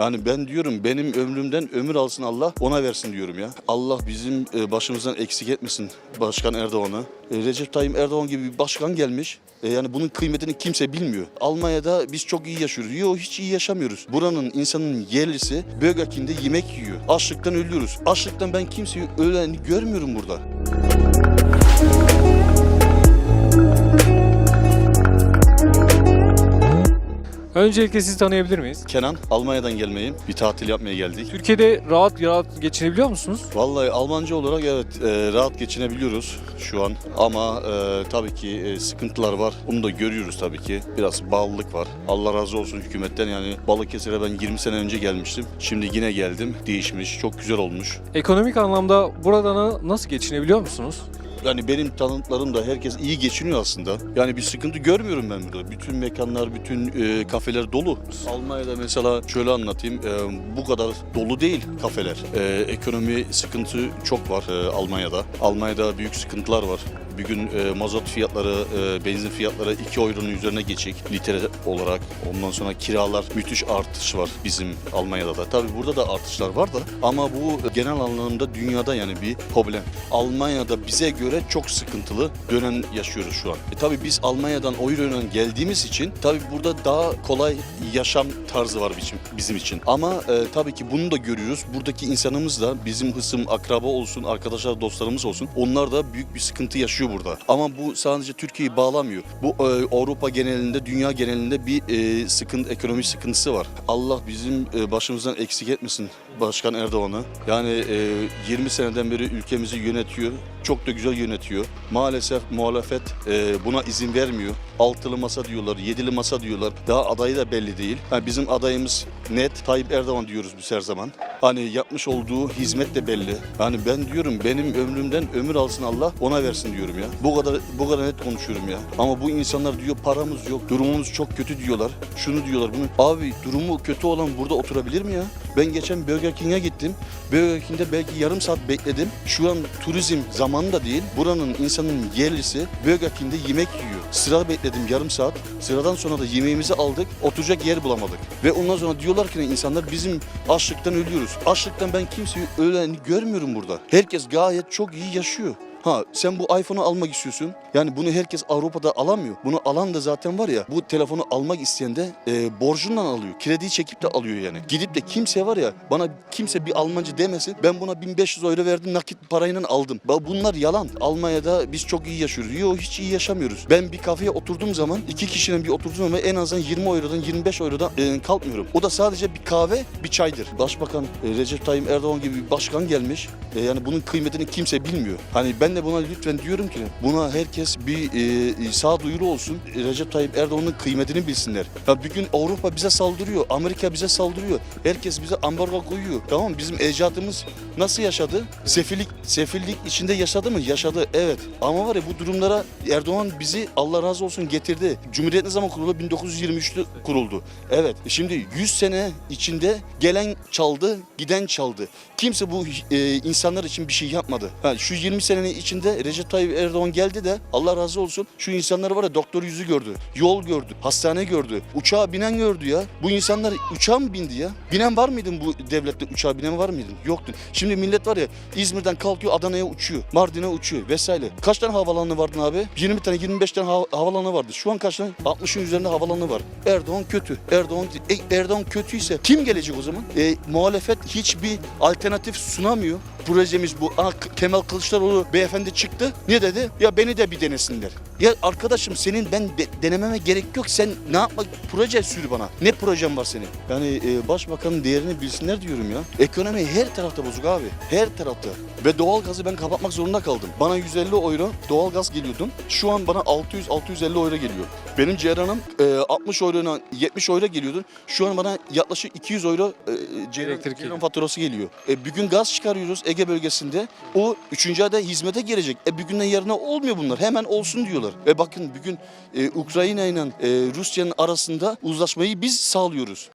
Yani ben diyorum benim ömrümden ömür alsın Allah ona versin diyorum ya. Allah bizim e, başımızdan eksik etmesin Başkan Erdoğan'ı. E, Recep Tayyip Erdoğan gibi bir başkan gelmiş. E, Yani bunun kıymetini kimse bilmiyor. Almanya'da biz çok iyi yaşıyoruz. Yok hiç iyi yaşamıyoruz. Buranın insanın yerlisi Burger yemek yiyor. Açlıktan ölüyoruz. Açlıktan ben kimseyi ölen görmüyorum burada. Öncelikle sizi tanıyabilir miyiz? Kenan, Almanya'dan gelmeyim. Bir tatil yapmaya geldik. Türkiye'de rahat rahat geçinebiliyor musunuz? Vallahi Almanca olarak evet e, rahat geçinebiliyoruz şu an ama e, tabii ki e, sıkıntılar var. Bunu da görüyoruz tabii ki. Biraz bağlılık var. Allah razı olsun hükümetten yani Balıkesir'e ben 20 sene önce gelmiştim. Şimdi yine geldim. Değişmiş. Çok güzel olmuş. Ekonomik anlamda burada na- nasıl geçinebiliyor musunuz? Yani benim tanıdıklarım da herkes iyi geçiniyor aslında. Yani bir sıkıntı görmüyorum ben burada. Bütün mekanlar, bütün e, kafeler dolu. Almanya'da mesela şöyle anlatayım. e, bu kadar dolu değil kafeler. E, ekonomi sıkıntı çok var e, Almanya'da. Almanya'da büyük sıkıntılar var. Bir gün e, mazot fiyatları, e, benzin fiyatları 2 euronun üzerine geçecek litre olarak. Ondan sonra kiralar müthiş artış var bizim Almanya'da da. Tabii burada da artışlar var da ama bu genel anlamda dünyada yani bir problem. Almanya'da bize göre çok sıkıntılı dönem yaşıyoruz şu an. E tabii biz Almanya'dan o yönden geldiğimiz için tabii burada daha kolay yaşam tarzı var bizim, bizim için. Ama e, tabii ki bunu da görüyoruz. Buradaki insanımız da bizim hısım, akraba olsun, arkadaşlar, dostlarımız olsun. Onlar da büyük bir sıkıntı yaşıyor burada. Ama bu sadece Türkiye'yi bağlamıyor. Bu e, Avrupa genelinde, dünya genelinde bir e, sıkıntı, ekonomi sıkıntısı var. Allah bizim e, başımızdan eksik etmesin Başkan Erdoğan'ı. Yani e, 20 seneden beri ülkemizi yönetiyor. Çok da güzel yönetiyor. Maalesef muhalefet e, buna izin vermiyor. Altılı masa diyorlar, yedili masa diyorlar. Daha adayı da belli değil. Yani bizim adayımız net Tayyip Erdoğan diyoruz biz her zaman. Hani yapmış olduğu hizmet de belli. Yani ben diyorum benim ömrümden ömür alsın Allah ona versin diyorum ya. Bu kadar bu kadar net konuşuyorum ya. Ama bu insanlar diyor paramız yok, durumumuz çok kötü diyorlar. Şunu diyorlar bunu. Abi durumu kötü olan burada oturabilir mi ya? Ben geçen Burger King'e gittim. Burger King'de belki yarım saat bekledim. Şu an turizm zamanı da değil. Buranın insanın yerlisi Burger King'de yemek yiyor. Sıra bekledim yarım saat. Sıradan sonra da yemeğimizi aldık. Oturacak yer bulamadık. Ve ondan sonra diyorlar ki insanlar bizim açlıktan ölüyoruz. Açlıktan ben kimseyi ölen görmüyorum burada. Herkes gayet çok iyi yaşıyor. Ha sen bu iPhone'u almak istiyorsun. Yani bunu herkes Avrupa'da alamıyor. Bunu alan da zaten var ya bu telefonu almak isteyen de e, borcundan alıyor. Krediyi çekip de alıyor yani. Gidip de kimse var ya bana kimse bir Almancı demesin. Ben buna 1500 euro verdim nakit parayla aldım. Bunlar yalan. Almanya'da biz çok iyi yaşıyoruz. Yok hiç iyi yaşamıyoruz. Ben bir kafeye oturduğum zaman iki kişinin bir oturduğum zaman en azından 20 eurodan 25 eurodan e, kalkmıyorum. O da sadece bir kahve bir çaydır. Başbakan e, Recep Tayyip Erdoğan gibi bir başkan gelmiş. E, yani bunun kıymetini kimse bilmiyor. Hani ben de buna lütfen diyorum ki buna herkes bir e, sağduyulu olsun. E, Recep Tayyip Erdoğan'ın kıymetini bilsinler. Ya bir gün Avrupa bize saldırıyor, Amerika bize saldırıyor. Herkes bize ambargo koyuyor. Tamam? Bizim ecdadımız nasıl yaşadı? Sefillik, sefillik içinde yaşadı mı? Yaşadı. Evet. Ama var ya bu durumlara Erdoğan bizi Allah razı olsun getirdi. Cumhuriyet ne zaman kuruldu? 1923'te kuruldu. Evet. Şimdi 100 sene içinde gelen çaldı, giden çaldı. Kimse bu e, insanlar için bir şey yapmadı. Ha, şu 20 senenin içinde Recep Tayyip Erdoğan geldi de Allah razı olsun şu insanlar var ya doktor yüzü gördü, yol gördü, hastane gördü, uçağa binen gördü ya. Bu insanlar uçağa mı bindi ya? Binen var mıydın bu devlette uçağa binen var mıydın? Yoktun. Şimdi millet var ya İzmir'den kalkıyor Adana'ya uçuyor, Mardin'e uçuyor vesaire. Kaç tane havaalanı vardı abi? 20 tane 25 tane hava- havaalanı vardı. Şu an kaç tane? 60'ın üzerinde havaalanı var. Erdoğan kötü. Erdoğan e, Erdoğan kötüyse kim gelecek o zaman? E, muhalefet hiçbir alternatif sunamıyor. Projemiz bu. K- Kemal Kılıçdaroğlu beyefendi çıktı. Ne dedi? Ya beni de bir denesinler. Ya arkadaşım senin ben de- denememe gerek yok. Sen ne yapmak proje sür bana. Ne projem var senin? Yani e, başbakanın değerini bilsinler diyorum ya. Ekonomi her tarafta bozuk abi. Her tarafta. Ve doğalgazı ben kapatmak zorunda kaldım. Bana 150 euro doğalgaz geliyordu. Şu an bana 600-650 euro geliyor. Benim ceyranım e, 60 euro 70 euro geliyordu. Şu an bana yaklaşık 200 euro e, ceyran geliyor. faturası geliyor. E, bir gün gaz çıkarıyoruz Ege bölgesinde. O 3. ayda hizmete girecek. E, bir günden yarına olmuyor bunlar. Hemen olsun diyorlar sağlar. Ve bakın bugün e, Ukrayna ile e, Rusya'nın arasında uzlaşmayı biz sağlıyoruz.